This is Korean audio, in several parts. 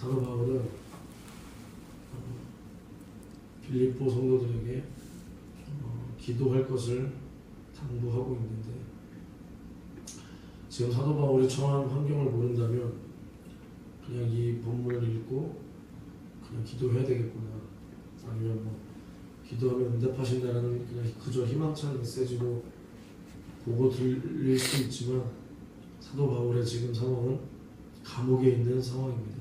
사도 바울은 어, 빌립보 성도들에게 어, 기도할 것을 당부하고 있는데 지금 사도 바울이 처한 환경을 모른다면 그냥 이 본문을 읽고 그냥 기도해야 되겠구나 아니면 뭐 기도하면 응답하신다는 그냥 그저 희망찬 메시지로 보고 들릴 수 있지만 사도 바울의 지금 상황은 감옥에 있는 상황입니다.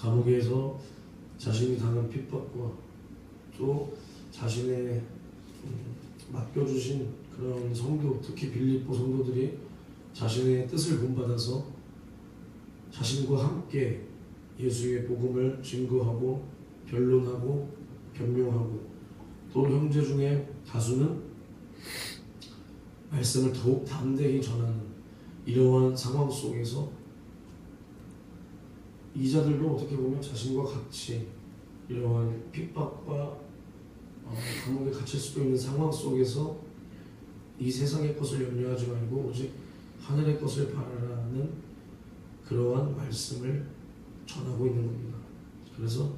감옥에서 자신이 당한 핍박과 또 자신의 음, 맡겨주신 그런 성도, 특히 빌립보 성도들이 자신의 뜻을 본받아서 자신과 함께 예수의 복음을 증거하고 변론하고 변명하고 또 형제 중에 다수는 말씀을 더욱 담대히 전하는 이러한 상황 속에서 이자들도 어떻게 보면 자신과 같이 이러한 핍박과 어, 감옥에 갇힐 수도 있는 상황 속에서 이 세상의 것을 염려하지 말고 오직 하늘의 것을 바라라는 그러한 말씀을 전하고 있는 겁니다. 그래서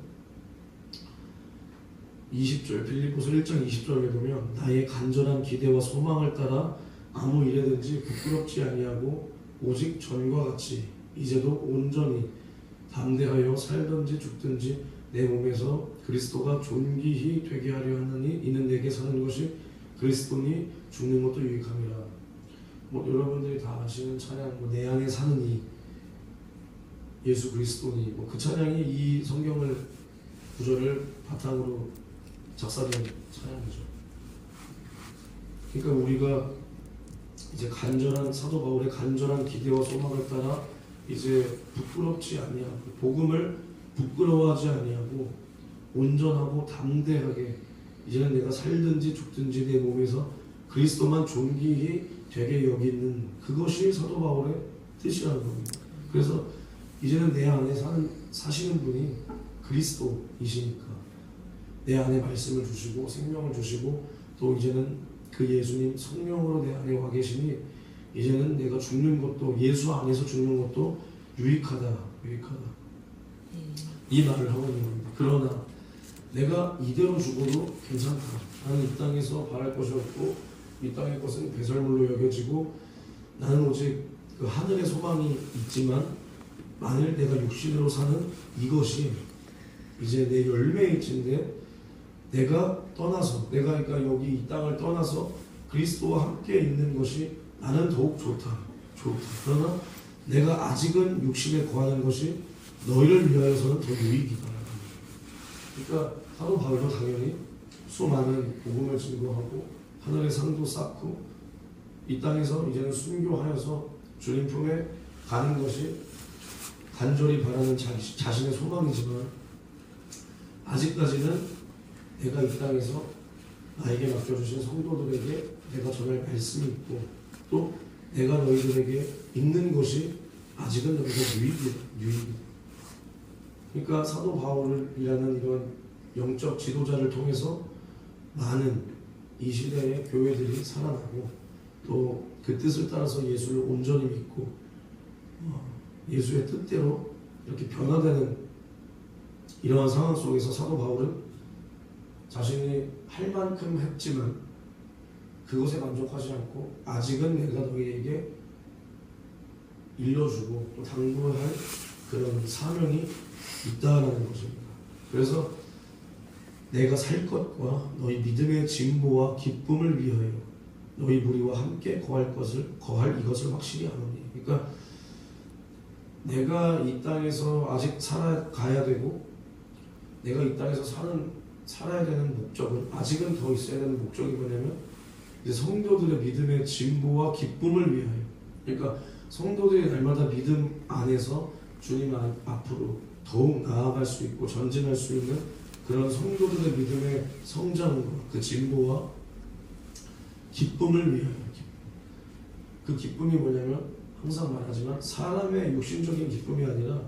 20절 빌립보서 1장 20절에 보면 나의 간절한 기대와 소망을 따라 아무 일에든지 부끄럽지 아니하고 오직 전과 같이 이제도 온전히 담대하여 살든지 죽든지 내 몸에서 그리스도가 존귀히 되게 하려 하느니 이는 내게 사는 것이 그리스도니 죽는 것도 유익함이라. 뭐 여러분들이 다 아시는 찬양 뭐내 안에 사는 이 예수 그리스도니 뭐 그 찬양이 이 성경을 구절을 바탕으로 작사된 찬양이죠. 그러니까 우리가 이제 간절한 사도 바울의 간절한 기대와 소망을 따라 이제 부끄럽지 아니하고 복음을 부끄러워하지 아니하고 온전하고 담대하게 이제는 내가 살든지 죽든지 내 몸에서 그리스도만 존귀히 되게 여기는 그것이 사도 바울의 뜻이라는 겁니다. 그래서 이제는 내 안에 사는 사시는 분이 그리스도이시니까 내 안에 말씀을 주시고 생명을 주시고 또 이제는 그 예수님 성령으로 내 안에 와 계시니 이제는 내가 죽는 것도 예수 안에서 죽는 것도 유익하다 유익하다 이 말을 하고 있는 겁니다. 그러나 내가 이대로 죽어도 괜찮다. 나는 이 땅에서 바랄 것이 없고 이 땅의 것은 배설물로 여겨지고 나는 오직 그 하늘의 소망이 있지만 만일 내가 육신으로 사는 이것이 이제 내 열매일진데 내가 떠나서 내가 그러니까 여기 이 땅을 떠나서 그리스도와 함께 있는 것이 나는 더욱 좋다. 좋다. 그러나 내가 아직은 육신에 거하는 것이 너희를 위하여서는 더 유익이다. 그러니까 사도 바울도 당연히 수많은 복음을 증거하고 하늘의 상도 쌓고 이 땅에서 이제는 순교하여서 주님 품에 가는 것이 간절히 바라는 자기, 자신의 소망이지만 아직까지는 내가 이 땅에서 나에게 맡겨주신 성도들에게 내가 전할 말씀이 있고 또 내가 너희들에게 있는 것이 아직은 너희가 유익이다. 유익이다. 그러니까 사도 바울이라는 이런 영적 지도자를 통해서 많은 이 시대의 교회들이 살아나고 또 그 뜻을 따라서 예수를 온전히 믿고 어, 예수의 뜻대로 이렇게 변화되는 이러한 상황 속에서 사도 바울은 자신이 할 만큼 했지만 그것에 만족하지 않고 아직은 내가 너희에게 일러주고 또 당부할 그런 사명이 있다라는 것입니다. 그래서 내가 살 것과 너희 믿음의 진보와 기쁨을 위하여 너희 무리와 함께 거할 것을 거할 이것을 확실히 아노니. 그러니까 내가 이 땅에서 아직 살아가야 되고 내가 이 땅에서 사는 살아야 되는 목적은 아직은 더 있어야 되는 목적이 뭐냐면 이제 성도들의 믿음의 진보와 기쁨을 위하여. 그러니까 성도들이 날마다 믿음 안에서 주님 앞으로 더욱 나아갈 수 있고 전진할 수 있는 그런 성도들의 믿음의 성장과 그 진보와 기쁨을 위하여 그 기쁨이 뭐냐면 항상 말하지만 사람의 육신적인 기쁨이 아니라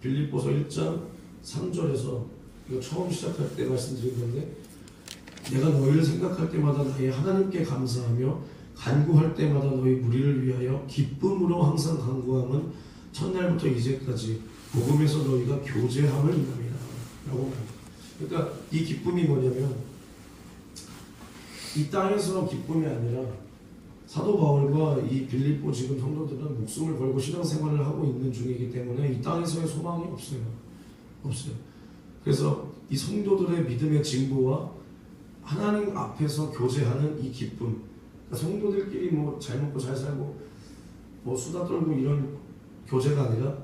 빌립보서 1장 3절에서 이거 처음 시작할 때 말씀드린 건데 내가 너희를 생각할 때마다 나의 하나님께 감사하며 간구할 때마다 너희 무리를 위하여 기쁨으로 항상 간구함은 첫날부터 이제까지 복음에서 너희가 교제함을 인함이라 라고. 그러니까 이 기쁨이 뭐냐면 이 땅에서 기쁨이 아니라 사도 바울과 이 빌립보 지금 성도들은 목숨을 걸고 신앙생활을 하고 있는 중이기 때문에 이 땅에서의 소망이 없어요. 없어요. 그래서 이 성도들의 믿음의 진보와 하나님 앞에서 교제하는 이 기쁨, 그러니까 성도들끼리 뭐 잘 먹고 잘 살고 뭐 수다 떨고 이런 교제가 아니라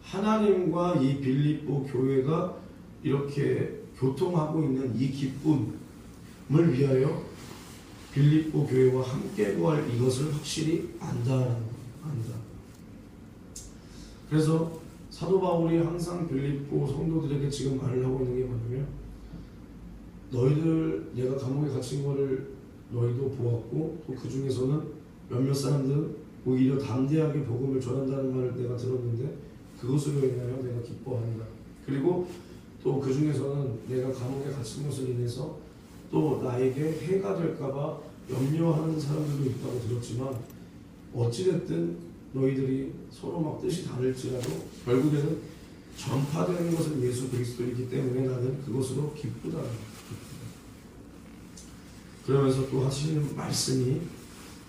하나님과 이 빌립보 교회가 이렇게 교통하고 있는 이 기쁨을 위하여 빌립보 교회와 함께 구할 이것을 확실히 안다라는 거예요. 안다. 그래서 사도 바울이 항상 빌립보 성도들에게 지금 말을 하고 있는 게 뭐냐면 너희들 내가 감옥에 갇힌 거를 너희도 보았고 또 그 중에서는 몇몇 사람들은 오히려 담대하게 복음을 전한다는 말을 내가 들었는데 그것으로 인하여 내가 기뻐한다. 그리고 또 그 중에서는 내가 감옥에 갇힌 것을 인해서 또 나에게 해가 될까봐 염려하는 사람들도 있다고 들었지만 어찌됐든 너희들이 서로 막 뜻이 다를지라도 결국에는 전파되는 것은 예수 그리스도이기 때문에 나는 그것으로 기쁘다. 그러면서 또 하시는 말씀이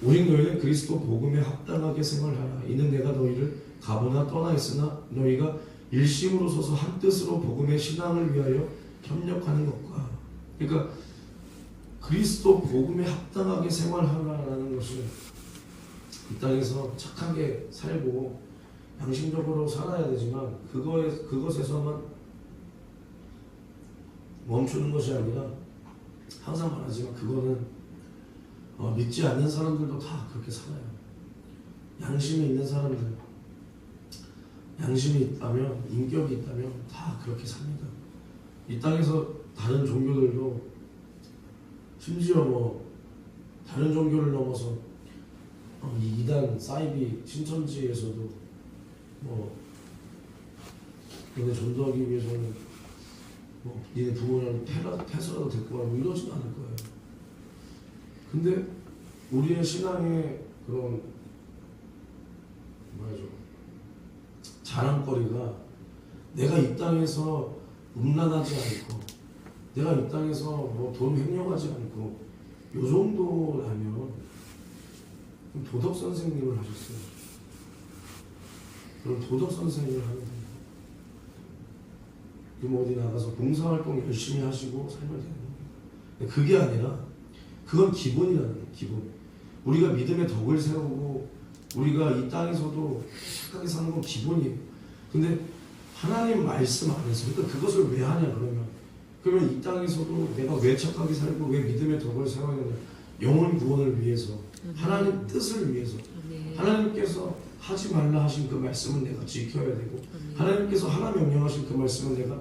오직 너희는 그리스도 복음에 합당하게 생활하라. 이는 내가 너희를 가보나 떠나 있으나 너희가 일심으로 서서 한 뜻으로 복음의 신앙을 위하여 협력하는 것과 그러니까 그리스도 복음에 합당하게 생활하라는 것을 이 땅에서 착하게 살고 양심적으로 살아야 되지만 그거에 그것에서만 멈추는 것이 아니라 항상 말하지만 그거는 어, 믿지 않는 사람들도 다 그렇게 살아요. 양심이 있는 사람들, 양심이 있다면 인격이 있다면 다 그렇게 삽니다. 이 땅에서 다른 종교들도 심지어 뭐 다른 종교를 넘어서 어, 이 이단 사이비 신천지에서도 뭐 너네 전도하기 위해서는 뭐 니네 부모님 패라, 패서라도 데리고 가고 이러진 않을 거예요. 근데 우리의 신앙의 그런 뭐야죠 자랑거리가 내가 이 땅에서 음란하지 않고 내가 이 땅에서 뭐 돈 횡령하지 않고 요 정도라면 도덕 선생님을 하셨어요. 그럼 도덕 선생님을 하는 그럼 어디 나가서 봉사활동 열심히 하시고 살면 되는 겁니다. 그게 아니라 그건 기본이라는 거예요. 기본. 우리가 믿음의 덕을 세우고 우리가 이 땅에서도 착하게 사는 건 기본이에요. 근데 하나님 말씀 안에서 그러니까 그것을 왜 하냐 그러면 그러면 이 땅에서도 내가 왜 착하게 살고 왜 믿음의 덕을 세워야 되냐 영혼 구원을 위해서 하나님 뜻을 위해서 아멘. 하나님께서 하지 말라 하신 그 말씀은 내가 지켜야 되고. 하나님께서 하나 명령하신 그 말씀은 내가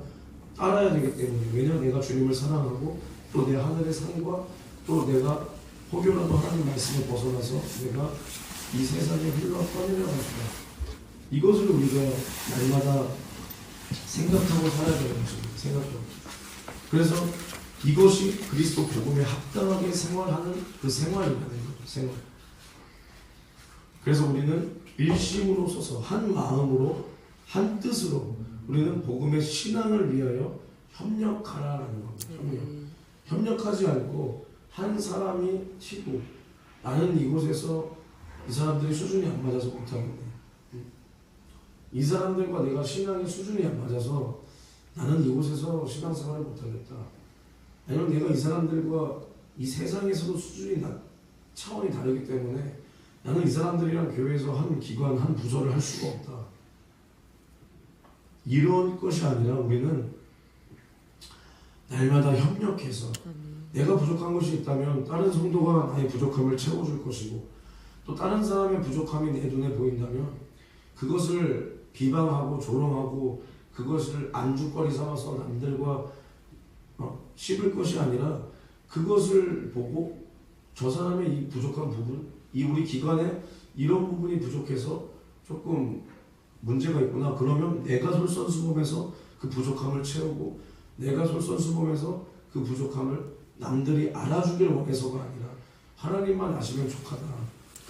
따라야 되기 때문에 왜냐 내가 주님을 사랑하고 또 내 하늘의 상과 또 내가 혹여라도 하나님 말씀을 벗어나서 내가 이 세상에 흘러 떠내려갈 수가 이것을 우리가 날마다 생각하고 살아야 되는 것입니다. 생각하고 그래서 이것이 그리스도 복음에 합당하게 생활하는 그 생활이라는 거죠. 생활. 그래서 우리는 일심으로 서서 한 마음으로 한 뜻으로 우리는 복음의 신앙을 위하여 협력하라는 겁니다. 협력. 아멘. 협력하지 않고 한 사람이 튀고 나는 이곳에서 이 사람들이 수준이 안 맞아서 못하겠네. 이 사람들과 내가 신앙의 수준이 안 맞아서 나는 이곳에서 신앙생활을 못하겠다. 아니면 내가 이 사람들과 이 세상에서도 수준이 낮, 차원이 다르기 때문에 나는 이 사람들이랑 교회에서 한 기관, 한 부서를 할 수가 없다. 이런 것이 아니라 우리는 날마다 협력해서. 내가 부족한 것이 있다면 다른 성도가 나의 부족함을 채워줄 것이고 또 다른 사람의 부족함이 내 눈에 보인다면 그것을 비방하고 조롱하고 그것을 안주거리 삼아서 남들과 어, 씹을 것이 아니라 그것을 보고 저 사람의 이 부족한 부분, 이 우리 기관에 이런 부분이 부족해서 조금 문제가 있구나. 그러면 내가 솔선수범해서 그 부족함을 채우고 내가 솔선수범해서 그 부족함을 남들이 알아주길 원해서가 아니라 하나님만 아시면 족하다.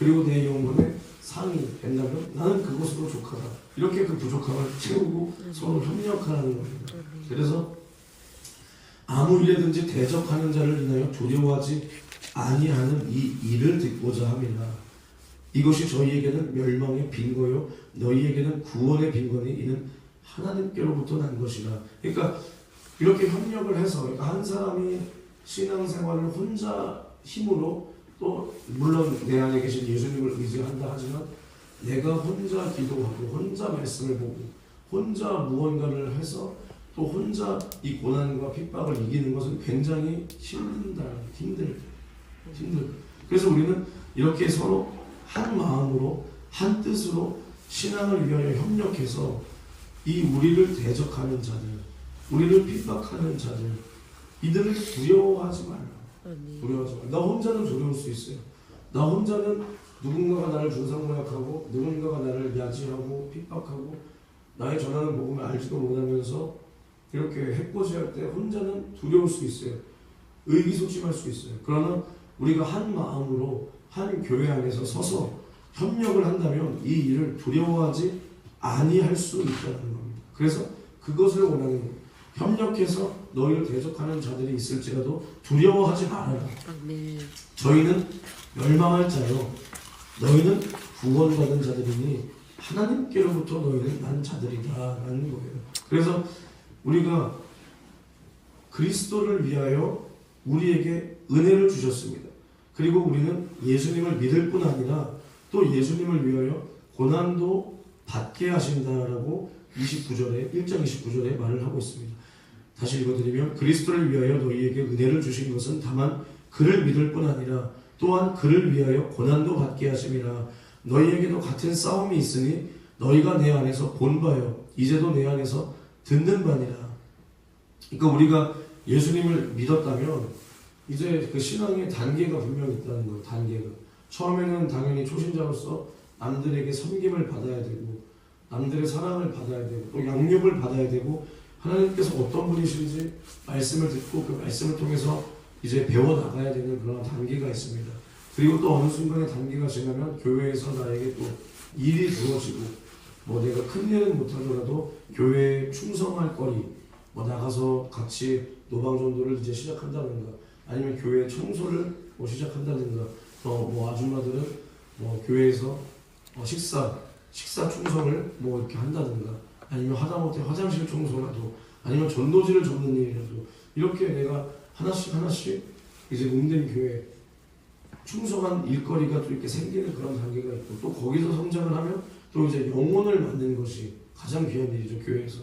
그리고 내 영혼의 상이 된다면 나는 그것으로 족하다. 이렇게 그 부족함을 채우고 서로 협력하는 겁니다. 그래서 아무 일에든지 대적하는 자를 인하여 두려워하지 아니하는 이 일을 듣고자 함이라. 이것이 저희에게는 멸망의 빈거요 너희에게는 구원의 빈거니 이는 하나님께로부터 난 것이라. 그러니까 이렇게 협력을 해서 그러니까 한 사람이 신앙생활을 혼자 힘으로 또 물론 내 안에 계신 예수님을 의지한다 하지만 내가 혼자 기도하고 혼자 말씀을 보고 혼자 무언가를 해서 또 혼자 이 고난과 핍박을 이기는 것은 굉장히 힘든다 힘들 힘들 그래서 우리는 이렇게 서로 한 마음으로 한 뜻으로 신앙을 위하여 협력해서 이 우리를 대적하는 자들 우리를 핍박하는 자들 이들을 두려워하지 말라. 두려워하지 말라. 나 혼자는 두려울 수 있어요. 나 혼자는 누군가가 나를 중상모략하고 누군가가 나를 야지하고 핍박하고 나의 전하는 복음을 알지도 못하면서 이렇게 해코지할 때 혼자는 두려울 수 있어요. 의기소침할 수 있어요. 그러나 우리가 한 마음으로 한 교회 안에서 서서 협력을 한다면 이 일을 두려워하지 아니할 수 있다는 겁니다 그래서 그것을 원하는 거예요 협력해서 너희를 대적하는 자들이 있을지라도 두려워하지 말아라 아멘. 저희는 멸망할 자요 너희는 구원받은 자들이니 하나님께로부터 너희는 난 자들이다 라는 거예요. 그래서 우리가 그리스도를 위하여 우리에게 은혜를 주셨습니다. 그리고 우리는 예수님을 믿을 뿐 아니라 또 예수님을 위하여 고난도 받게 하신다라고 29절에 1장 29절에 말을 하고 있습니다. 다시 읽어드리면 그리스도를 위하여 너희에게 은혜를 주신 것은 다만 그를 믿을 뿐 아니라 또한 그를 위하여 고난도 받게 하심이라 너희에게도 같은 싸움이 있으니 너희가 내 안에서 본 바요 이제도 내 안에서 듣는 바니라 그러니까 우리가 예수님을 믿었다면 이제 그 신앙의 단계가 분명히 있다는 거예요 단계가 처음에는 당연히 초신자로서 남들에게 섬김을 받아야 되고 남들의 사랑을 받아야 되고 또 양육을 받아야 되고 하나님께서 어떤 분이신지 말씀을 듣고 그 말씀을 통해서 이제 배워 나가야 되는 그런 단계가 있습니다. 그리고 또 어느 순간에 단계가 지나면 교회에서 나에게 또 일이 주어지고 뭐 내가 큰 일은 못하더라도 교회에 충성할 거리 뭐 나가서 같이 노방 전도를 이제 시작한다든가 아니면 교회 청소를 뭐 시작한다든가 또 뭐 아줌마들은 뭐 교회에서 뭐 식사 식사 충성을 뭐 이렇게 한다든가 아니면 하다못해 화장실 청소라도 아니면 전도지를 접는 일이라도 이렇게 내가 하나씩 하나씩 이제 몸된 교회 충성한 일거리가 또 이렇게 생기는 그런 단계가 있고 또 거기서 성장을 하면 또 이제 영혼을 만드는 것이 가장 귀한 일이죠 교회에서.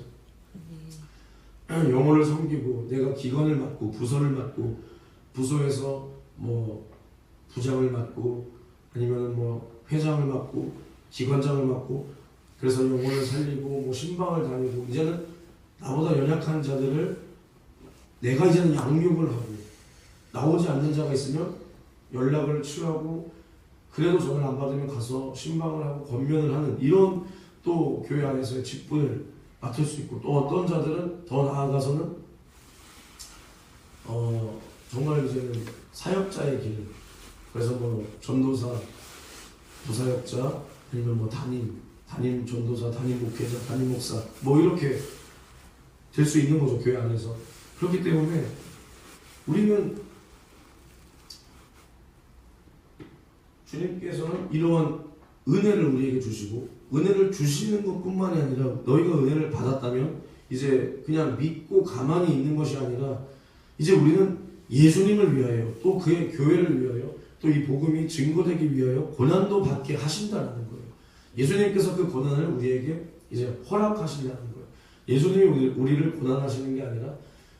영혼을 섬기고 내가 기관을 맡고 부서를 맡고 부서에서 뭐 부장을 맡고 아니면 뭐 회장을 맡고 기관장을 맡고 그래서 영혼을 살리고 뭐 신방을 다니고 이제는 나보다 연약한 자들을 내가 이제는 양육을 하고 나오지 않는 자가 있으면 연락을 취하고 그래도 전화를 안 받으면 가서 신방을 하고 권면을 하는 이런 또 교회 안에서의 직분을 맡을 수 있고 또 어떤 자들은 더 나아가서는 어 정말 이제는 사역자의 길. 그래서 뭐 전도사 부사역자 아니면 뭐 담임 담임 전도사 담임 목회자 담임 목사 뭐 이렇게 될 수 있는 거죠 교회 안에서. 그렇기 때문에 우리는 주님께서는 이러한 은혜를 우리에게 주시고 은혜를 주시는 것뿐만이 아니라 너희가 은혜를 받았다면 이제 그냥 믿고 가만히 있는 것이 아니라 이제 우리는 예수님을 위하여 또 그의 교회를 위하여 또 이 복음이 증거되기 위하여 고난도 받게 하신다는 거예요. 예수님께서 그 고난을 우리에게 이제 허락하신다는 거예요. 예수님이 우리- 우리를 고난하시는 게 아니라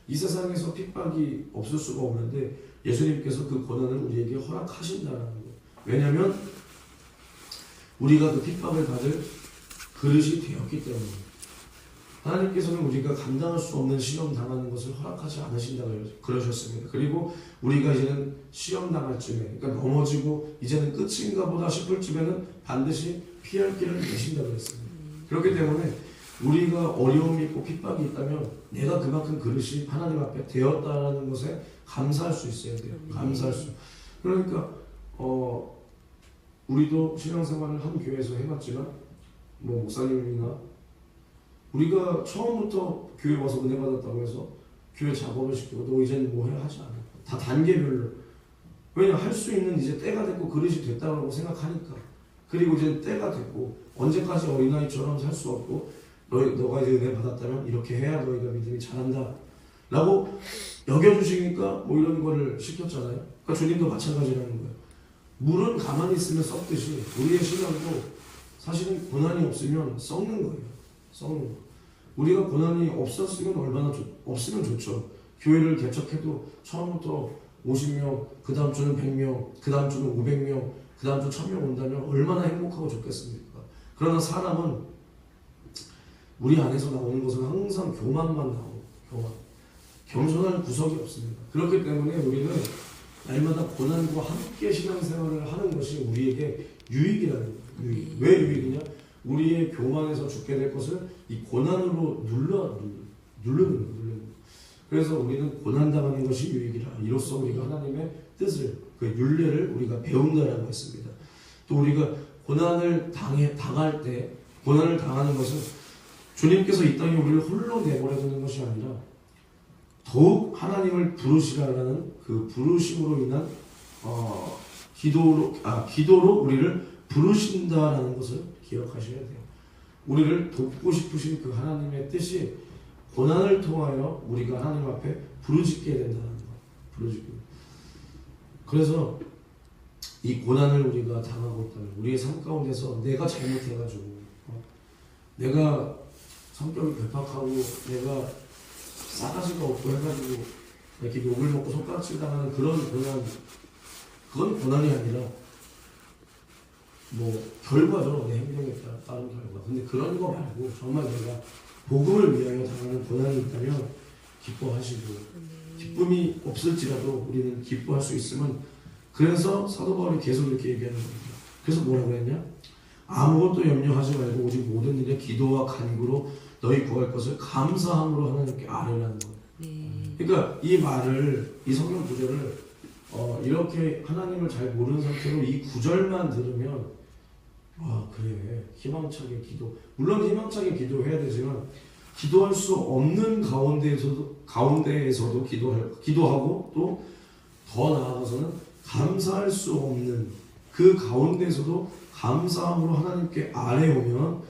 이 세상에서 핍박이 없을 수가 없는데 예수님께서 그 고난을 우리에게 허락하신다는 거예요. 왜냐하면 우리가 그 핍박을 받을 그릇이 되었기 때문에 하나님께서는 우리가 감당할 수 없는 시험 당하는 것을 허락하지 않으신다 그러셨습니다. 그리고 우리가 이제는 시험 당할 쯤에 그러니까 넘어지고 이제는 끝인가 보다 싶을 쯤에는 반드시 피할 길을 내신다 그랬습니다. 그렇기 때문에 우리가 어려움이 있고 핍박이 있다면 내가 그만큼 그릇이 하나님 앞에 되었다라는 것에 감사할 수 있어야 돼요. 감사할 수. 그러니까 어 우리도 신앙생활을 한 교회에서 해봤지만 뭐 목사님이나 우리가 처음부터 교회 와서 은혜 받았다고 해서 교회 작업을 시키고 너 이제는 뭐 해야 하지 않아. 다 단계별로. 왜냐 할 수 있는 이제 때가 됐고 그릇이 됐다고 생각하니까. 그리고 이제 때가 됐고 언제까지 어린아이처럼 살 수 없고 너 너가 이제 은혜 받았다면 이렇게 해야 너희가 믿음이 자란다. 라고 여겨주시니까 뭐 이런 거를 시켰잖아요. 그러니까 주님도 마찬가지라는 거예요. 물은 가만히 있으면 썩듯이 우리의 신앙도 사실은 고난이 없으면 썩는 거예요. 썩는 거. 우리가 고난이 없었으면 얼마나 좋, 없으면 좋죠. 교회를 개척해도 처음부터 50명, 그 다음 주는 100명, 그 다음 주는 500명, 그 다음 주 1000명 온다면 얼마나 행복하고 좋겠습니까? 그러나 사람은 우리 안에서 나오는 것은 항상 교만만 나오고 교만. 겸손할 구석이 없습니다. 그렇기 때문에 우리는 날마다 고난과 함께 신앙생활을 하는 것이 우리에게 유익이라는 거예요. 유익. 왜 유익이냐? 우리의 교만에서 죽게 될 것을 이 고난으로 눌러 누르는. 누르는. 그래서 우리는 고난 당하는 것이 유익이라. 이로써 우리가 하나님의 뜻을 그 윤례를 우리가 배운다라고 했습니다. 또 우리가 고난을 당해 당할 때 고난을 당하는 것은 주님께서 이 땅에 우리를 홀로 내버려 두는 것이 아니라 더욱 하나님을 부르시라는 그 부르심으로 인한 어, 기도로 아 기도로 우리를 부르신다라는 것을 기억하셔야 돼요. 우리를 돕고 싶으신 그 하나님의 뜻이 고난을 통하여 우리가 하나님 앞에 부르짖게 된다는 거. 부르짖고. 그래서 이 고난을 우리가 당하고 있다면 우리의 삶 가운데서 내가 잘못해가지고 어, 내가 성격이 괴팍하고 내가 싸가지가 없고 해가지고 이렇게 욕을 먹고 손가락질 당하는 그런 고난 그건 고난이 아니라 뭐 결과죠 내 행동에 따라 따른 결과 근데 그런 거 말고 정말 내가 복음을 위하여 당하는 고난이 있다면 기뻐하시고 기쁨이 없을지라도 우리는 기뻐할 수 있으면 그래서 사도 바울이 계속 이렇게 얘기하는 겁니다 그래서 뭐라고 했냐 아무것도 염려하지 말고 오직 모든 일에 기도와 간구로 너희 구할 것을 감사함으로 하나님께 아뢰라는 거예요. 네. 그러니까 이 말을 이 성경 구절을 어, 이렇게 하나님을 잘 모르는 상태로 이 구절만 들으면 아 그래. 희망차게 기도. 물론 희망차게 기도해야 되지만 기도할 수 없는 가운데에서도 가운데에서도 기도할 기도하고 또 더 나아가서는 감사할 수 없는 그 가운데서도 감사함으로 하나님께 아뢰오면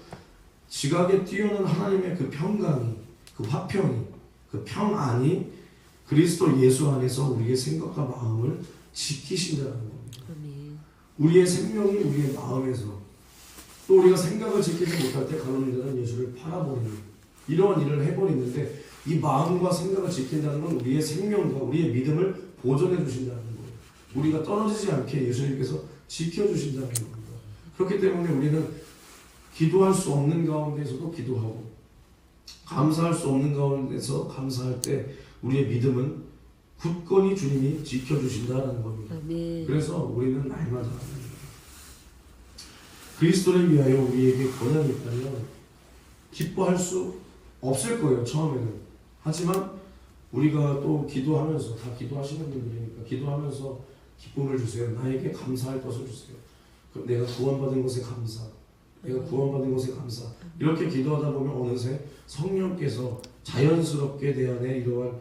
지각에 뛰어난 하나님의 그 평강이 그 화평이 그 평안이 그리스도 예수 안에서 우리의 생각과 마음을 지키신다는 겁니다. 우리의 생명이 우리의 마음에서 또 우리가 생각을 지키지 못할 때 가로는 데는 예수를 팔아버리는 이러한 일을 해버리는데 이 마음과 생각을 지킨다는 건 우리의 생명과 우리의 믿음을 보존해 주신다는 거예요. 우리가 떨어지지 않게 예수님께서 지켜주신다는 겁니다. 그렇기 때문에 우리는 기도할 수 없는 가운데서도 기도하고 감사할 수 없는 가운데서 감사할 때 우리의 믿음은 굳건히 주님이 지켜주신다는 겁니다. 그래서 우리는 날마다 그리스도를 위하여 우리에게 권한이 있다면 기뻐할 수 없을 거예요 처음에는. 하지만 우리가 또 기도하면서 다 기도하시는 분들이니까 기도하면서 기쁨을 주세요. 나에게 감사할 것을 주세요. 그 내가 구원받은 것에 감사. 내가 구원받은 것에 감사. 이렇게 기도하다 보면 어느새 성령께서 자연스럽게 내 안에 이러한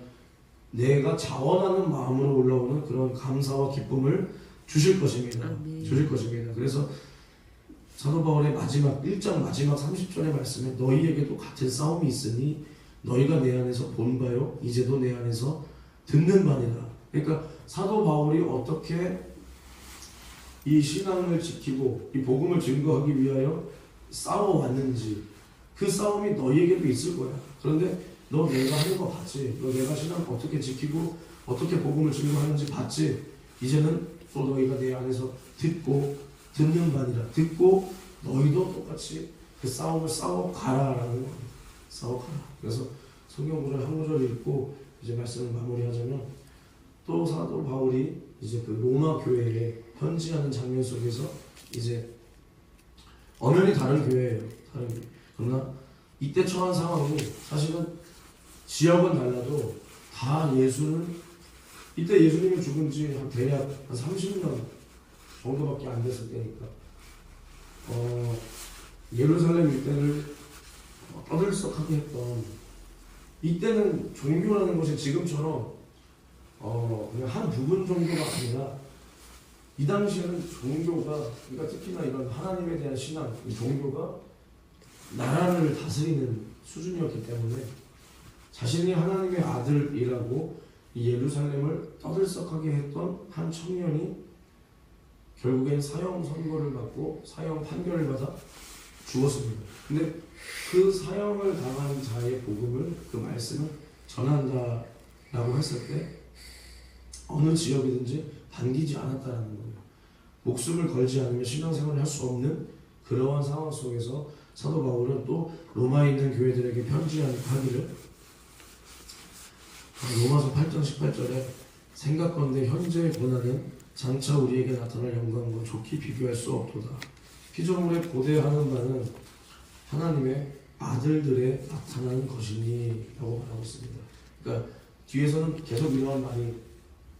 내가 자원하는 마음으로 올라오는 그런 감사와 기쁨을 주실 것입니다. 주실 것입니다. 그래서 사도 바울의 마지막 1장 마지막 30절의 말씀에 너희에게도 같은 싸움이 있으니 너희가 내 안에서 본 바요 이제도 내 안에서 듣는 바니라. 그러니까 사도 바울이 어떻게 이 신앙을 지키고 이 복음을 증거하기 위하여 싸워왔는지 그 싸움이 너희에게도 있을 거야. 그런데 너 내가 하는 거 봤지? 너 내가 신앙 어떻게 지키고 어떻게 복음을 증거하는지 봤지? 이제는 또 너희가 내 안에서 듣고 바니라. 듣고 너희도 똑같이 그 싸움을 싸워 가라라는 겁니다. 싸워 가라. 그래서 성경 구절 한 구절 읽고 이제 말씀을 마무리하자면 또 사도 바울이 이제 그 로마 교회에 편지하는 장면 속에서 이제 엄연히 다른 교회예요. 다른 교회. 그러나 이때 처한 상황이 사실은 지역은 달라도 다 예수는 이때 예수님이 죽은 지 한 대략 한 30년 정도밖에 안 됐을 때니까. 어, 예루살렘 일대를 어, 떠들썩하게 했던 이때는 종교라는 것이 지금처럼 어, 그냥 한 부분 정도가 아니라 이 당시에는 종교가 그러니까 특히나 이런 하나님에 대한 신앙, 이 종교가 나라를 다스리는 수준이었기 때문에 자신이 하나님의 아들이라고 이 예루살렘을 떠들썩하게 했던 한 청년이 결국엔 사형 선고를 받고 사형 판결을 받아 죽었습니다. 근데 그 사형을 당한 자의 복음을 그 말씀을 전한다라고 했을 때 어느 지역이든지 반기지 않았다는 거예요. 목숨을 걸지 않으면 신앙생활을 할 수 없는 그러한 상황 속에서 사도 바울은 또 로마에 있는 교회들에게 편지하기를 로마서 8장 18절에 생각건대 현재의 고난은 장차 우리에게 나타날 영광과 좋게 비교할 수 없도다. 피조물의 고대하는 바는 하나님의 아들들의 나타나는 것이니 라고 말하고 있습니다. 그러니까 뒤에서는 계속 이러한 말이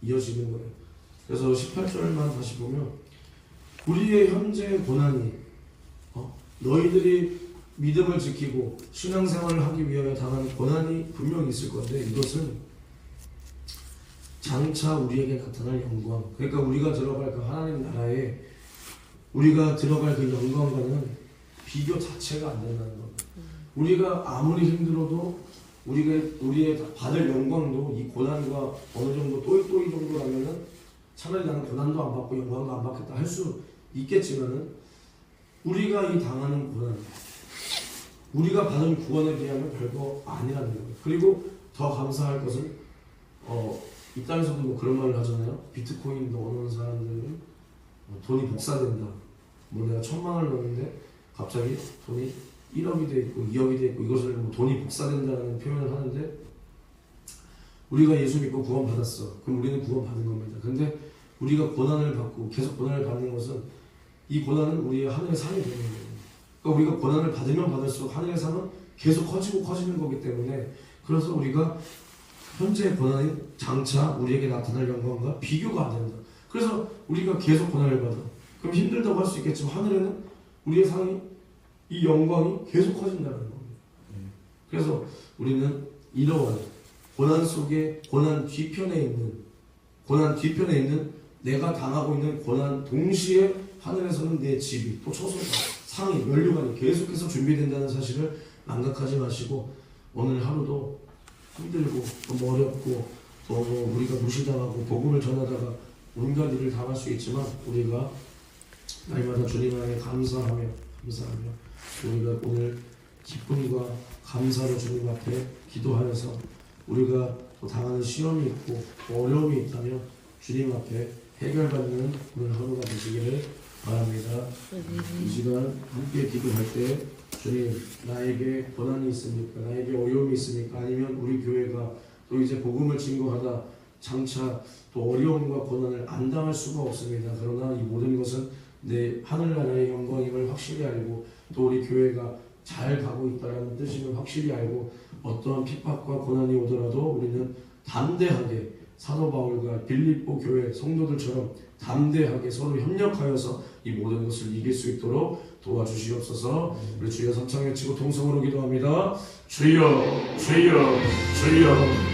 이어지는 거예요. 그래서 18절만 다시 보면 우리의 현재 고난이 어? 너희들이 믿음을 지키고 신앙생활을 하기 위하여 당하는 고난이 분명히 있을 건데 이것은 장차 우리에게 나타날 영광 그러니까 우리가 들어갈 그 하나님 나라에 우리가 들어갈 그 영광과는 비교 자체가 안 된다는 겁니다. 우리가 아무리 힘들어도 우리가 우리의 받을 영광도 이 고난과 어느 정도 또이또이 정도라면은 차라리 나는 고난도 안 받고 영광도 안 받겠다 할 수 있겠지만은 우리가 이 당하는 고난 우리가 받은 구원에 비하면 별거 아니라는 거예요. 그리고 더 감사할 것은 어, 이 땅에서도 뭐 그런 말을 하잖아요. 비트코인 넣어놓은 사람들은 뭐 돈이 복사된다. 뭐 내가 천만 원을 넣었는데 갑자기 돈이 1억이 돼 있고 2억이 돼 있고 이것을 뭐 돈이 복사된다는 표현을 하는데 우리가 예수 믿고 구원 받았어. 그럼 우리는 구원 받은 겁니다. 근데 우리가 고난을 받고 계속 고난을 받는 것은 이 고난은 우리의 하늘의 상이 되는 거예요. 그러니까 우리가 고난을 받으면 받을수록 하늘의 상은 계속 커지고 커지는 거기 때문에 그래서 우리가 현재 고난이 장차 우리에게 나타날 영광과 비교가 안 된다. 그래서 우리가 계속 고난을 받아. 그럼 힘들다고 할 수 있겠지만 하늘에는 우리의 상이 이 영광이 계속 커진다는 겁니다. 그래서 우리는 이러한 고난 속에 고난 뒤편에 있는 고난 뒤편에 있는 내가 당하고 있는 고난 동시에 하늘에서는 내 집이 또 초소가 상이 면류관이 계속해서 준비된다는 사실을 망각하지 마시고 오늘 하루도 힘들고 또 어렵고 또 우리가 무시당하고 복음을 전하다가 온갖 일을 당할 수 있지만 우리가 날마다 주님 안에 감사하며 감사하며 우리가 오늘 기쁨과 감사로 주님 앞에 기도하여서 우리가 또 당하는 시험이 있고 또 어려움이 있다면 주님 앞에 해결받는 오늘 하루가 되시기를 바랍니다. 이 시간 함께 기도할 때 주님 나에게 고난이 있습니까? 나에게 어려움이 있습니까? 아니면 우리 교회가 또 이제 복음을 증거하다 장차 또 어려움과 고난을 안 당할 수가 없습니다. 그러나 이 모든 것은 내 하늘나라의 영광임을 확실히 알고 또 우리 교회가 잘 가고 있다는 뜻임을 확실히 알고 어떠한 핍박과 고난이 오더라도 우리는 담대하게 사도 바울과 빌립보 교회 성도들처럼 담대하게 서로 협력하여서 이 모든 것을 이길 수 있도록 도와주시옵소서. 우리 주여 삼창 외치고 통성으로 기도합니다. 주여, 주여, 주여.